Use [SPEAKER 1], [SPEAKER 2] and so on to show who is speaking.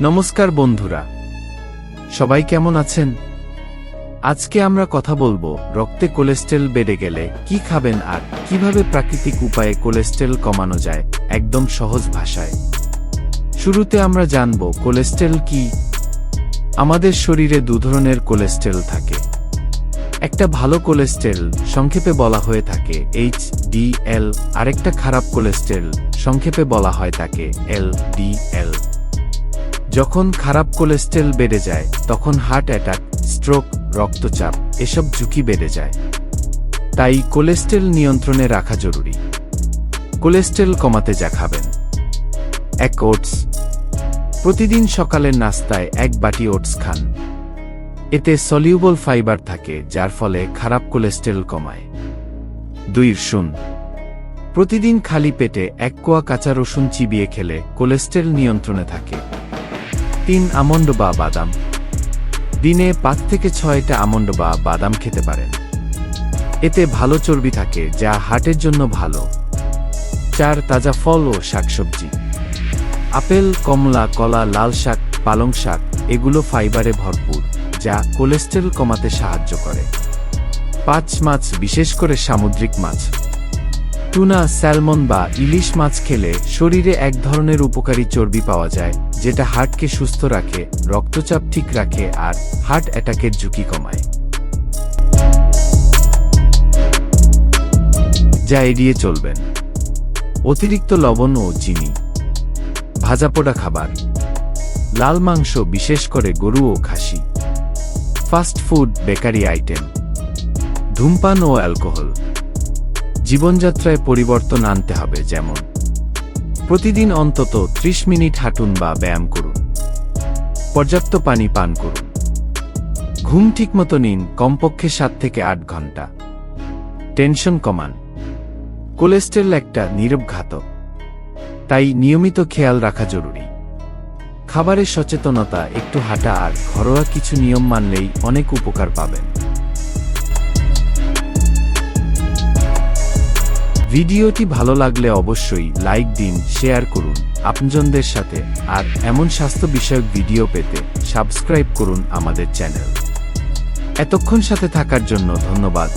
[SPEAKER 1] নমস্কার বন্ধুরা। সবাই কেমন আছেন? আজকে আমরা কথা বলব, রক্তে কোলেস্টেরল বেড়ে গেলে কি খাবেন আর কীভাবে প্রাকৃতিক উপায়ে কোলেস্টেরল কমানো যায়, একদম সহজ ভাষায়। শুরুতে আমরা জানব, কোলেস্টেরল কি? আমাদের শরীরে দু ধরনের কোলেস্টেরল থাকে। একটা ভালো কোলেস্টেরল সংক্ষেপে বলা হয়ে থাকে এইচ ডি এল, আরেকটা খারাপ কোলেস্টেরল সংক্ষেপে বলা হয় তাকে এল ডি এল। যখন খারাপ কোলেস্টেরল বেড়ে যায়, তখন হার্ট অ্যাটাক, স্ট্রোক, রক্তচাপ, এসব ঝুঁকি বেড়ে যায়। তাই কোলেস্টেরল নিয়ন্ত্রণে রাখা জরুরি। কোলেস্টেরল কমাতে যা খাবেন। এক ওটস। প্রতিদিন সকালের নাস্তায় এক বাটি ওটস খান। এতে সলিউবল ফাইবার থাকে, যার ফলে খারাপ কোলেস্টেরল কমায়। দুই রসুন প্রতিদিন খালি পেটে এক কোয়া কাঁচা রসুন চিবিয়ে খেলে কোলেস্টেরল নিয়ন্ত্রণে থাকে। তিন আমন্ড বা বাদাম। দিনে পাঁচ থেকে ছয়টা আমন্ড বা বাদাম খেতে পারেন। এতে ভালো চর্বি থাকে, যা হার্টের জন্য ভালো। চার, তাজা ফল ও শাকসবজি। আপেল, কমলা, কলা, লাল শাক, পালং শাক, এগুলো ফাইবারে ভরপুর, যা কোলেস্টেরল কমাতে সাহায্য করে। পাঁচ মাছ, বিশেষ করে সামুদ্রিক মাছ। টুনা, স্যালমন বা ইলিশ মাছ খেলে শরীরে এক ধরনের উপকারী চর্বি পাওয়া যায়, যেটা হার্টকে সুস্থ রাখে, রক্তচাপ ঠিক রাখে আর হার্ট অ্যাটাকের ঝুঁকি কমায়। যা এড়িয়ে চলবেন। অতিরিক্ত লবণ ও চিনি। ভাজাপোড়া খাবার। লাল মাংস, বিশেষ করে গরু ও খাসি। Fast food, bakery item. ধূমপান ও অ্যালকোহল। জীবনযাত্রায় পরিবর্তন আনতে হবে, যেমন প্রতিদিন অন্তত ৩০ মিনিট হাঁটুন বা ব্যায়াম করুন। পর্যাপ্ত পানি পান করুন। ঘুম ঠিকমতো নিন, কমপক্ষে সাত থেকে আট ঘণ্টা। টেনশন কমান। কোলেস্টেরল একটা নীরব ঘাতক। তাই নিয়মিত খেয়াল রাখা জরুরি। খাবারের সচেতনতা, একটু হাঁটা আর ঘরোয়া কিছু নিয়ম মানলেই অনেক উপকার পাবেন। ভিডিওটি ভালো লাগলে অবশ্যই লাইক দিন, শেয়ার করুন, আপনজনদের সাথে, আর এমন স্বাস্থ্য বিষয়ক ভিডিও পেতে সাবস্ক্রাইব করুন আমাদের চ্যানেল। এতক্ষণ সাথে থাকার জন্য ধন্যবাদ।